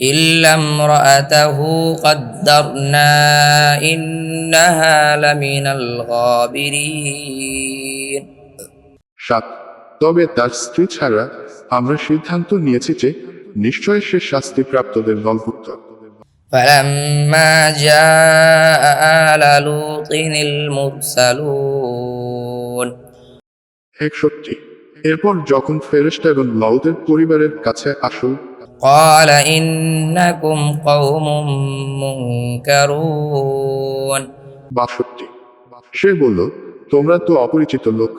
إلا امرأته قدرنا إنها لمن الغابرين সাত তবে তার স্ত্রী ছাড়া আমরা সিদ্ধান্ত নিয়েছি যে নিশ্চয় সে শাস্তিপ্রাপ্তদের দলভুক্ত فلما جاء آل لوط المرسلون একষট্টি এরপর যখন ফেরেশতাগণ লউদের পরিবারের কাছে আসল قال إنكم قوم منكرون বাষট্টি সে বলল তোমরা তো অপরিচিত লোক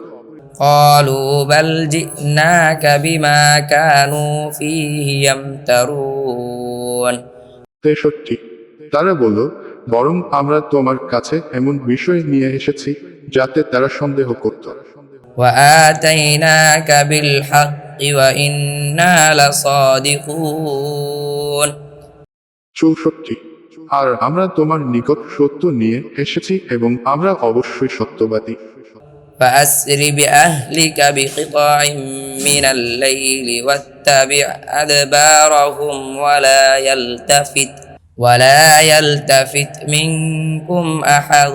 قالوا بل جئناك بما كانوا فيه يمترون তেষট্টি তারা বলল বরং আমরা তোমার কাছে এমন বিষয় নিয়ে এসেছি যাতে তারা সন্দেহ করত وآتيناك بالحق وإنا لصادقون চৌষট্টি আর আমরা তোমার নিকট সত্য নিয়ে এসেছি এবং আমরা অবশ্যই সত্যবাদী فأسر بأهلك بقطع من الليل واتبع أدبارهم ولا يلتفت ولا يلتفت منكم أحد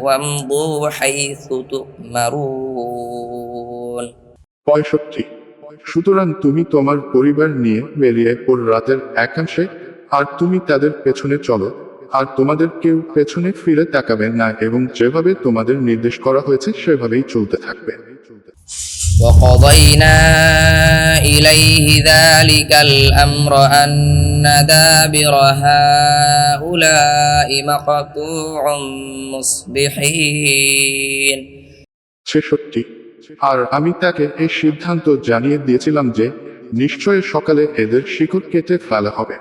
وامضوا حيث تؤمرون পঁয়ষট্টি সুতরাং তুমি তোমার পরিবার নিয়ে বেরিয়ে পর রাতের একাংশে আর তুমি তাদের পেছনে চলো আর তোমাদের কেউ পেছনে ফিরে তাকাবে না এবং যেভাবে তোমাদের নির্দেশ করা হয়েছে সেভাবেই চলতে থাকবে وقضينا إليه ذلك الأمر أن دابر هؤلاء مقطوع مصبحين ছেষট্টি আর আমি তাকে এই সিদ্ধান্ত জানিয়ে দিয়েছিলাম যে নিশ্চয় সকালে এদের শিকড় কেটে ফেলা হবে।